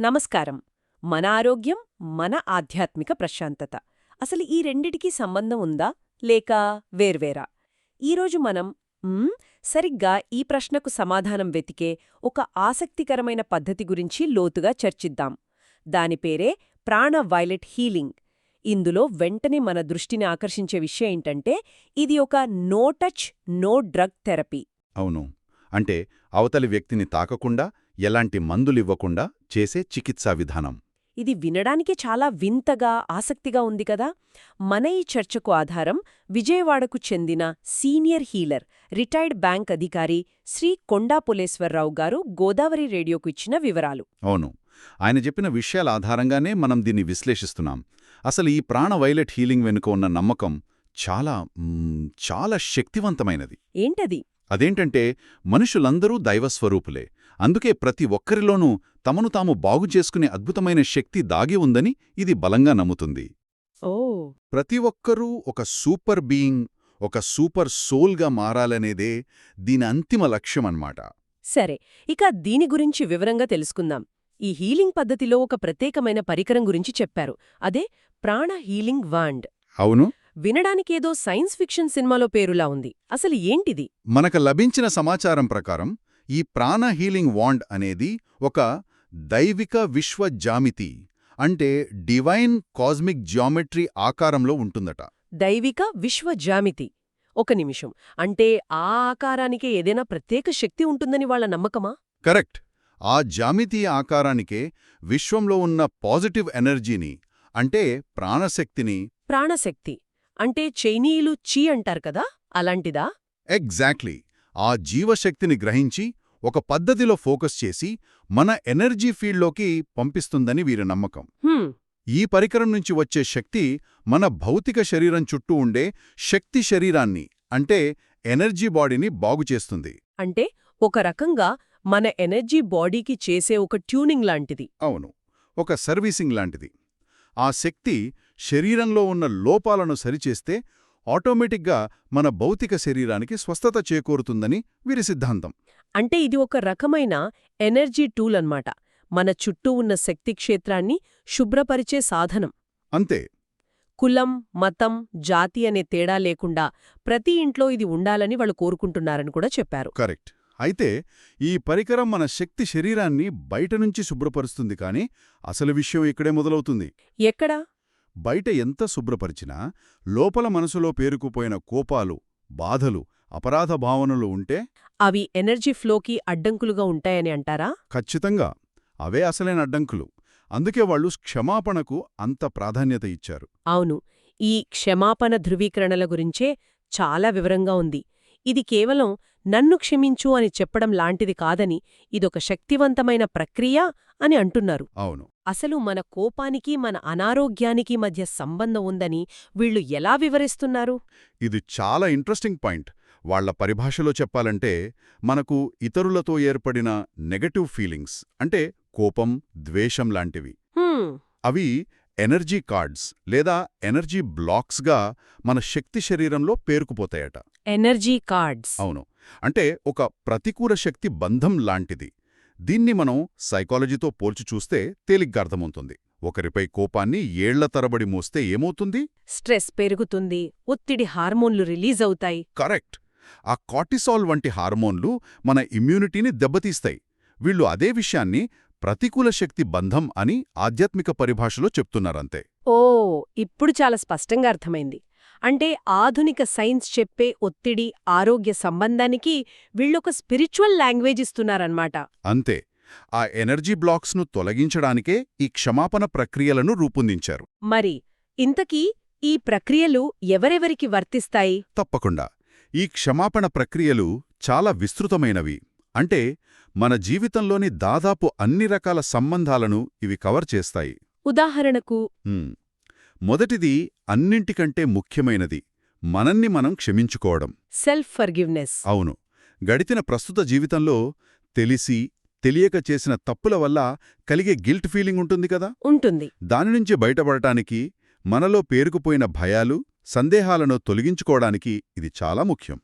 నమస్కారం. మన ఆరోగ్యం మన ఆధ్యాత్మిక ప్రశాంతత. అసలు ఈ రెండిటికీ సంబంధం ఉందా? లేక వేర్వేరా? ఈరోజు మనం సరిగ్గా ఈ ప్రశ్నకు సమాధానం వెతికే ఒక ఆసక్తికరమైన పద్ధతి గురించి లోతుగా చర్చిద్దాం. దాని పేరే ప్రాణ వైలెట్ హీలింగ్. ఇందులో వెంటనే మన దృష్టిని ఆకర్షించే విషయం ఏంటంటే ఇది ఒక no touch no drug therapy. అవును. అంటే అవతలి వ్యక్తిని తాకకుండా ఎలాంటి మందులివ్వకుండా చేసే చికిత్సా విధానం. ఇది వినడానికి చాలా వింతగా ఆసక్తిగా ఉంది కదా? మన ఈ చర్చకు ఆధారం విజయవాడకు చెందిన సీనియర్ హీలర్ రిటైర్డ్ బ్యాంక్ అధికారి శ్రీ కొండా పులేశ్వరరావు గారు గోదావరి రేడియోకు ఇచ్చిన వివరాలు. అవును. ఆయన చెప్పిన విషయాల ఆధారంగానే మనం దీన్ని విశ్లేషిస్తున్నాం. అసలు ఈ ప్రాణ వైలెట్ హీలింగ్ వెనుక ఉన్న నమ్మకం చాలా చాలా శక్తివంతమైనది. ఏంటది? అదేంటంటే మనుషులందరూ దైవస్వరూపులే. అందుకే ప్రతి ఒక్కరిలోనూ తమను తాము బాగు చేసుకునే అద్భుతమైన శక్తి దాగి ఉందని ఇది బలంగా నమ్ముతుంది. ఓ. ప్రతి ఒక్కరూ ఒక సూపర్ బీయింగ్ ఒక సూపర్ సోల్గా మారాలనేదే దీని అంతిమ లక్ష్యం అన్నమాట సరే ఇక దీని గురించి వివరంగా తెలుసుకుందాం. ఈ హీలింగ్ పద్ధతిలో ఒక ప్రత్యేకమైన పరికరం గురించి చెప్పారు. అదే ప్రాణ హీలింగ్ వాండ్. అవును. వినడానికేదో సైన్స్ ఫిక్షన్ సినిమాలో పేరులా ఉంది. అసలు ఏంటిది? మనకు లభించిన సమాచారం ప్రకారం ఈ ప్రాణ హీలింగ్ వాండ్ అనేది ఒక దైవిక విశ్వ జామితి అంటే డివైన్ కాస్మిక్ జియోమెట్రీ ఆకారంలో ఉంటుందట. దైవిక విశ్వ జామితి. ఒక నిమిషం. అంటే ఆ ఆకారానికే ఏదైనా ప్రత్యేక శక్తి ఉంటుందని వాళ్ళ నమ్మకమా? కరెక్ట్. ఆ జామితీయ ఆకారానికే విశ్వంలో ఉన్న పాజిటివ్ ఎనర్జీని అంటే ప్రాణశక్తిని ప్రాణశక్తి. అంటే చైనీయులు చీ అంటారు కదా అలాంటిదా? ఎగ్జాక్ట్లీ. ఆ జీవశక్తిని గ్రహించి ఒక పద్ధతిలో ఫోకస్ చేసి మన ఎనర్జీ ఫీల్డ్లోకి పంపిస్తుందని వీరి నమ్మకం. ఈ పరికరం నుంచి వచ్చే శక్తి మన భౌతిక శరీరం చుట్టూ ఉండే శక్తి శరీరాన్ని అంటే ఎనర్జీ బాడీని బాగుచేస్తుంది అంటే ఒక రకంగా మన ఎనర్జీ బాడీకి చేసే ఒక ట్యూనింగ్ లాంటిది. అవును. ఒక సర్వీసింగ్ లాంటిది. ఆ శక్తి శరీరంలో ఉన్న లోపాలను సరిచేస్తే ఆటోమేటిక్గా మన భౌతిక శరీరానికి స్వస్థత చేకూరుతుందని వీరి సిద్ధాంతం. అంటే ఇది ఒక రకమైన ఎనర్జీ టూల్ అన్నమాట. మన చుట్టూ ఉన్న శక్తి క్షేత్రాన్ని శుభ్రపరిచే సాధనం. అంతే. కులం మతం జాతి అనే తేడా లేకుండా ప్రతి ఇంట్లో ఇది ఉండాలని వాళ్ళు కోరుకుంటున్నారని కూడా చెప్పారు. కరెక్ట్. అయితే ఈ పరికరం మన శక్తి శరీరాన్ని బయట నుంచి శుభ్రపరుస్తుంది కానీ అసలు విషయం ఇక్కడే మొదలవుతుంది. ఎక్కడా? బయట ఎంత శుభ్రపరిచినా లోపల మనసులో పేరుకుపోయిన కోపాలు బాధలు అపరాధ భావనలు ఉంటే అవి ఎనర్జీ ఫ్లోకి అడ్డంకులుగా ఉంటాయని అంటారా? ఖచ్చితంగా. అవే అసలైన అడ్డంకులు. అందుకే వాళ్ళు క్షమాపణకు అంత ప్రాధాన్యత ఇచ్చారు. అవును. ఈ క్షమాపణ ధృవీకరణల గురించే చాలా వివరంగా ఉంది. ఇది కేవలం నన్ను క్షమించు అని చెప్పడం లాంటిది కాదని ఇదొక శక్తివంతమైన ప్రక్రియ అని అంటున్నారు. అవును. అసలు మన కోపానికి మన అనారోగ్యానికి మధ్య సంబంధం ఉందని వీళ్ళు ఎలా వివరిస్తున్నారు? ఇది చాలా ఇంట్రెస్టింగ్ పాయింట్. వాళ్ళ పరిభాషలో చెప్పాలంటే మనకు ఇతరులతో ఏర్పడిన నెగటివ్ ఫీలింగ్స్ అంటే కోపం ద్వేషం లాంటివి. అవి ఎనర్జీ కార్డ్స్ లేదా ఎనర్జీ బ్లాక్స్గా మన శక్తి శరీరంలో పేరుకుపోతాయట. Energy cards. అవును. అంటే ఒక ప్రతికూల శక్తి బంధం లాంటిది. దీన్ని మనం సైకాలజీతో పోల్చి చూస్తే తేలిగ్గా అర్థమవుతుంది. ఒకరిపై కోపాన్ని ఏళ్ళ తరబడి మోస్తే ఏమవుతుంది? స్ట్రెస్ పెరుగుతుంది ఒత్తిడి హార్మోన్లు రిలీజ్ అవుతాయి. కరెక్ట్. ఆ కార్టిసాల్ వంటి హార్మోన్లు మన ఇమ్యూనిటీని దెబ్బతీస్తాయి. వీళ్ళు అదే విషయాన్ని ప్రతికూల శక్తి బంధం అని ఆధ్యాత్మిక పరిభాషలో చెప్తున్నారంతే. ఓ ఇప్పుడు చాలా స్పష్టంగా అర్థమైంది. అంటే ఆధునిక సైన్స్ చెప్పే ఒత్తిడి ఆరోగ్య సంబంధానికి వీళ్ళొక స్పిరిచువల్ లాంగ్వేజ్ ఇస్తున్నారన్నమాట. అంతే. ఆ ఎనర్జీ బ్లాక్స్ను తొలగించడానికే ఈ క్షమాపణ ప్రక్రియలను రూపొందించారు. మరి ఇంతకీ ఈ ప్రక్రియలు ఎవరెవరికి వర్తిస్తాయి? తప్పకుండా. ఈ క్షమాపణ ప్రక్రియలు చాలా విస్తృతమైనవి. అంటే మన జీవితంలోని దాదాపు అన్ని రకాల సంబంధాలను ఇవి కవర్ చేస్తాయి. ఉదాహరణకు. మొదటిది అన్నింటికంటే ముఖ్యమైనది మనల్ని మనం క్షమించుకోవడం. సెల్ఫ్ ఫర్గివ్నెస్ అవును. గడిచిన ప్రస్తుత జీవితంలో తెలిసి తెలియక చేసిన తప్పుల వల్ల కలిగే గిల్ట్ ఫీలింగ్ ఉంటుంది కదా? ఉంటుంది. దాని నుంచి బయటపడటానికి మనలో పేరుకుపోయిన భయాలు సందేహాలను తొలగించుకోవడానికి ఇది చాలా ముఖ్యం.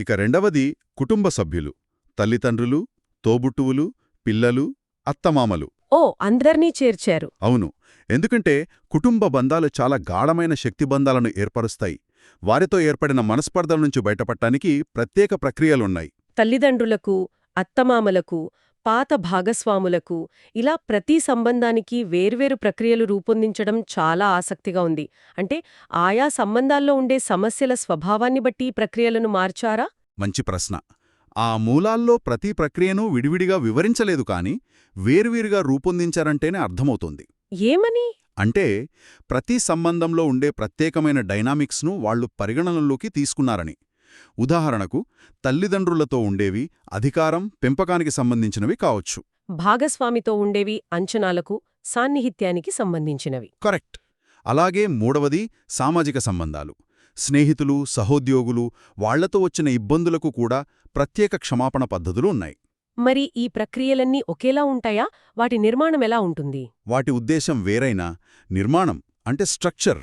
ఇక రెండవది కుటుంబ సభ్యులు తల్లిదండ్రులు తోబుట్టువులు పిల్లలు అత్తమామలు. ఓ అందర్నీ చేర్చారు. అవును. ఎందుకంటే కుటుంబ బంధాలు చాలా గాఢమైన శక్తి బంధాలను ఏర్పరుస్తాయి. వారితో ఏర్పడిన మనస్పర్ధల నుంచి బయటపడటానికి ప్రత్యేక ప్రక్రియలున్నాయి. తల్లిదండ్రులకు అత్తమామలకు పాత భాగస్వాములకు ఇలా ప్రతి సంబంధానికి వేర్వేరు ప్రక్రియలు రూపొందించడం చాలా ఆసక్తిగా ఉంది. అంటే ఆయా సంబంధాల్లో ఉండే సమస్యల స్వభావాన్ని బట్టి ప్రక్రియలను మార్చారా? మంచి ప్రశ్న. ఆ మూలాల్లో ప్రతి ప్రక్రియను విడివిడిగా వివరించలేదు కాని వేరువేరుగా రూపొందించారంటేనే అర్థమవుతోంది. ఏమని? అంటే ప్రతి సంబంధంలో ఉండే ప్రత్యేకమైన డైనామిక్స్ను వాళ్ళు పరిగణనలోకి తీసుకున్నారని. ఉదాహరణకు తల్లిదండ్రులతో ఉండేవి అధికారం పెంపకానికి సంబంధించినవి కావచ్చు. భాగస్వామితో ఉండేవి అంచనాలకు సాన్నిహిత్యానికి సంబంధించినవి. కరెక్ట్. అలాగే మూడవది సామాజిక సంబంధాలు. స్నేహితులు సహోద్యోగులు వాళ్ళతో వచ్చిన ఇబ్బందులకు కూడా ప్రత్యేక క్షమాపణ పద్ధతులు ఉన్నాయి. మరి ఈ ప్రక్రియలన్నీ ఒకేలా ఉంటాయా? వాటి నిర్మాణం ఎలా ఉంటుంది? వాటి ఉద్దేశం వేరైనా? నిర్మాణం అంటే స్ట్రక్చర్.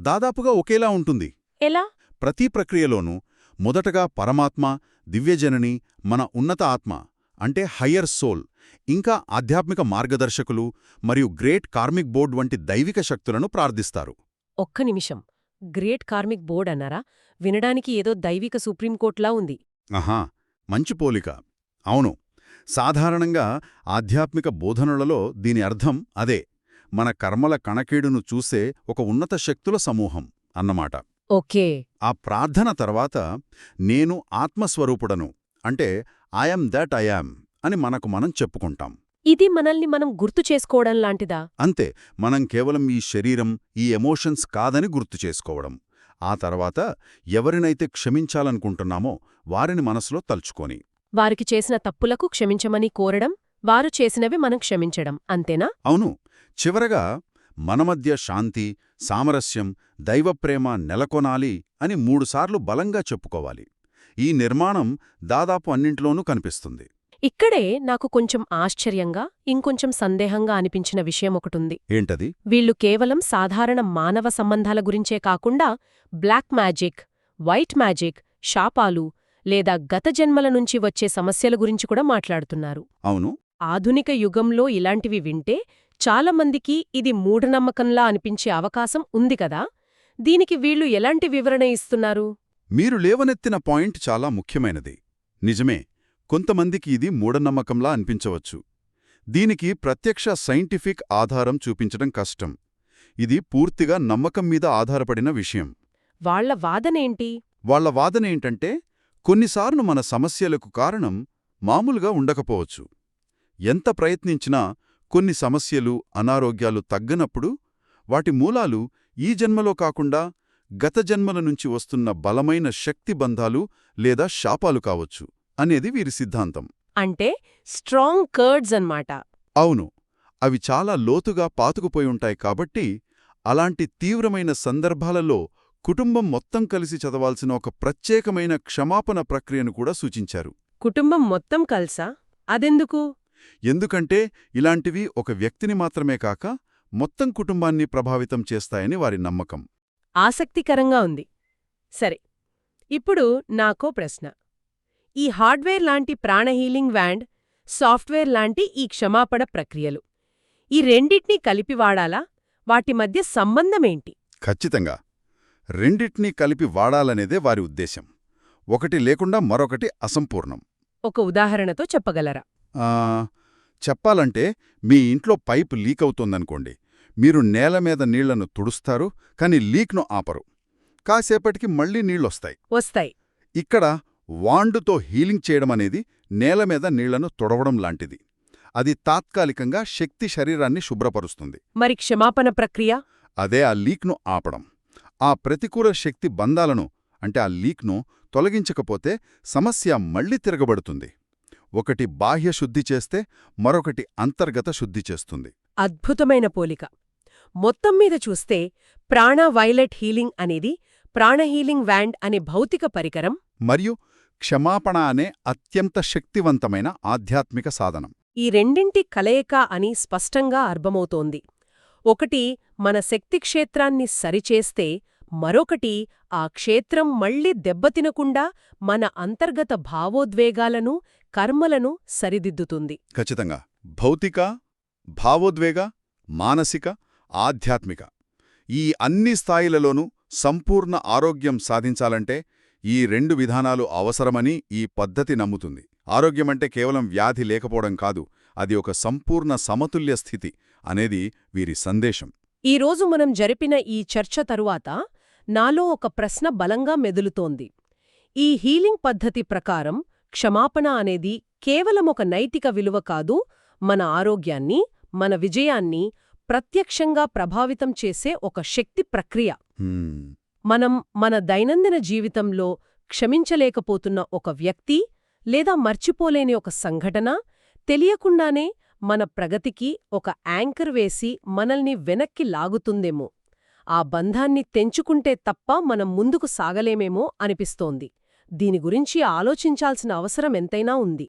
దాదాపుగా ఒకేలా ఉంటుంది. ఎలా? ప్రతి ప్రక్రియలోనూ మొదటగా పరమాత్మ దివ్యజనని మన ఉన్నత ఆత్మ అంటే హయ్యర్ సోల్ ఇంకా ఆధ్యాత్మిక మార్గదర్శకులు మరియు గ్రేట్ కార్మిక్ బోర్డ్ వంటి దైవిక శక్తులను ప్రార్థిస్తారు. ఒక్క నిమిషం. గ్రేట్ కార్మిక్ బోర్డ్ అన్నారా? వినడానికి ఏదో దైవిక సుప్రీంకోర్టులా ఉంది. ఆహా మంచి పోలిక. అవును. సాధారణంగా ఆధ్యాత్మిక బోధనలలో దీని అర్థం అదే. మన కర్మల కణకీడును చూసే ఒక ఉన్నత శక్తుల సమూహం అన్నమాట. ఓకే. ఆ ప్రార్థన తర్వాత నేను ఆత్మస్వరూపుడను అంటే ఐఎమ్ దట్ ఐయామ్ అని మనకు మనం చెప్పుకుంటాం. ఇది మనల్ని మనం గుర్తు చేసుకోవడం లాంటిదా? అంతే మనం కేవలం ఈ శరీరం ఈ ఎమోషన్స్ కాదని గుర్తు చేసుకోవడం. ఆ తర్వాత ఎవరినైతే క్షమించాలనుకుంటున్నామో వారిని మనసులో తలుచుకొని. వారికి చేసిన తప్పులకు క్షమించమని కోరడం వారు చేసినవి మనం క్షమించడం అంతేనా? అవును చివరగా మన మధ్య శాంతి సామరస్యం దైవప్రేమ నెలకొనాలి అని మూడుసార్లు బలంగా చెప్పుకోవాలి. ఈ నిర్మాణం దాదాపు అన్నింట్లోనూ కనిపిస్తుంది. ఇక్కడే నాకు కొంచెం ఆశ్చర్యంగా ఇంకొంచెం సందేహంగా అనిపించిన విషయం ఒకటుంది. ఏంటది? వీళ్ళు కేవలం సాధారణ మానవ సంబంధాల గురించే కాకుండా బ్లాక్ మ్యాజిక్ వైట్ మ్యాజిక్ శాపాలు లేదా గత జన్మల నుంచి వచ్చే సమస్యల గురించి కూడా మాట్లాడుతున్నారు. అవును. ఆధునిక యుగంలో ఇలాంటివి వింటే చాలామందికి ఇది మూఢనమ్మకంలా అనిపించే అవకాశం ఉంది కదా? దీనికి వీళ్ళు ఎలాంటి వివరణ ఇస్తున్నారు? మీరు లేవనెత్తిన పాయింట్ చాలా ముఖ్యమైనది. నిజమే కొంతమందికి ఇది మూఢనమ్మకంలా అనిపించవచ్చు. దీనికి ప్రత్యక్ష సైంటిఫిక్ ఆధారం చూపించడం కష్టం. ఇది పూర్తిగా నమ్మకం మీద ఆధారపడిన విషయం. వాళ్ళ వాదనేంటి వాళ్ళ వాదనేంటంటే కొన్నిసార్లు మన సమస్యలకు కారణం మామూలుగా ఉండకపోవచ్చు. ఎంత ప్రయత్నించినా కొన్ని సమస్యలు అనారోగ్యాలు తగ్గనప్పుడు వాటి మూలాలు ఈ జన్మలో కాకుండా గత జన్మల నుంచి వస్తున్న బలమైన శక్తి బంధాలు లేదా శాపాలు కావచ్చు అనేది వీరి సిద్ధాంతం. అంటే స్ట్రాంగ్ కర్డ్స్ అన్నమాట. అవును అవి చాలా లోతుగా పాతుకుపోయి ఉంటాయి కాబట్టి అలాంటి తీవ్రమైన సందర్భాలలో కుటుంబం మొత్తం కలిసి చదవాల్సిన ఒక ప్రత్యేకమైన క్షమాపణ ప్రక్రియను కూడా సూచించారు. కుటుంబం మొత్తం కల్సా? అదెందుకు? ఎందుకంటే ఇలాంటివి ఒక వ్యక్తిని మాత్రమే కాక మొత్తం కుటుంబాన్ని ప్రభావితం చేస్తాయని వారి నమ్మకం. ఆసక్తికరంగా ఉంది. సరే ఇప్పుడు నాకో ప్రశ్న. ఈ హార్డ్వేర్ లాంటి ప్రాణహీలింగ్ వ్యాండ్ సాఫ్ట్వేర్ లాంటి ఈ క్షమాపణ ప్రక్రియలు ఈ రెండిటినీ కలిపి వాడాలా? వాటి మధ్య సంబంధమేంటి ఖచ్చితంగా. రెండిట్నీ కలిపి వాడాలనేదే వారి ఉద్దేశం ఒకటి లేకుండా మరొకటి అసంపూర్ణం. ఒక ఉదాహరణతో చెప్పగలరా? చెప్పాలంటే మీ ఇంట్లో పైపు లీక్ అవుతోందనుకోండి. మీరు నేల మీద నీళ్ళను తుడుస్తారు కాని లీక్ను ఆపరు. కాసేపటికి మళ్ళీ నీళ్ళొస్తాయి వస్తాయి. ఇక్కడ వాండుతో హీలింగ్ చేయడం అనేది నేల మీద నీళ్ళను తొడవడం లాంటిది. అది తాత్కాలికంగా శక్తి శరీరాన్ని శుభ్రపరుస్తుంది. మరి క్షమాపణ ప్రక్రియ? అదే ఆ లీక్ను ఆపడం. ఆ ప్రతికూల శక్తి బంధాలను అంటే ఆ లీక్ను తొలగించకపోతే సమస్య మళ్ళీ తిరగబడుతుంది. ఒకటి బాహ్య శుద్ధి చేస్తే మరొకటి అంతర్గత శుద్ధి చేస్తుంది. అద్భుతమైన పోలిక. మొత్తం మీద చూస్తే ప్రాణ వైలెట్ హీలింగ్ అనేది ప్రాణహీలింగ్ వ్యాండ్ అనే భౌతిక పరికరం. మరియు క్షమాపణ అనే అత్యంత శక్తివంతమైన ఆధ్యాత్మిక సాధనం. ఈ రెండింటి కలయిక అని స్పష్టంగా అర్థమవుతోంది. ఒకటి మన శక్తి క్షేత్రాన్ని సరిచేస్తే మరొకటి ఆ క్షేత్రం మళ్ళీ దెబ్బతినకుండా మన అంతర్గత భావోద్వేగాలను కర్మలను సరిదిద్దుతుంది. ఖచ్చితంగా. భౌతిక భావోద్వేగ మానసిక ఆధ్యాత్మిక. ఈ అన్ని స్థాయిలలోనూ సంపూర్ణ ఆరోగ్యం సాధించాలంటే ఈ రెండు విధానాలు అవసరమని ఈ పద్ధతి నమ్ముతుంది. ఆరోగ్యమంటే కేవలం వ్యాధి లేకపోవడం కాదు అది ఒక సంపూర్ణ సమతుల్య స్థితి అనేది వీరి సందేశం. ఈరోజు మనం జరిపిన ఈ చర్చ తరువాత నాలో ఒక ప్రశ్న బలంగా మెదులుతోంది. ఈ హీలింగ్ పద్ధతి ప్రకారం క్షమాపణ అనేది కేవలం ఒక నైతిక విలువ కాదు మన ఆరోగ్యాన్ని మన విజయాన్ని ప్రత్యక్షంగా ప్రభావితం చేసే ఒక శక్తి ప్రక్రియ. మనం మన దైనందిన జీవితంలో క్షమించలేకపోతున్న ఒక వ్యక్తి లేదా మర్చిపోలేని ఒక సంఘటన తెలియకుండానే మన ప్రగతికి ఒక యాంకర్ వేసి మనల్ని వెనక్కి లాగుతుందేమో. ఆ బంధాన్ని తెంచుకుంటే తప్ప మనం ముందుకు సాగలేమేమో అనిపిస్తోంది. దీని గురించి ఆలోచించాల్సిన అవసరం ఎంతైనా ఉంది.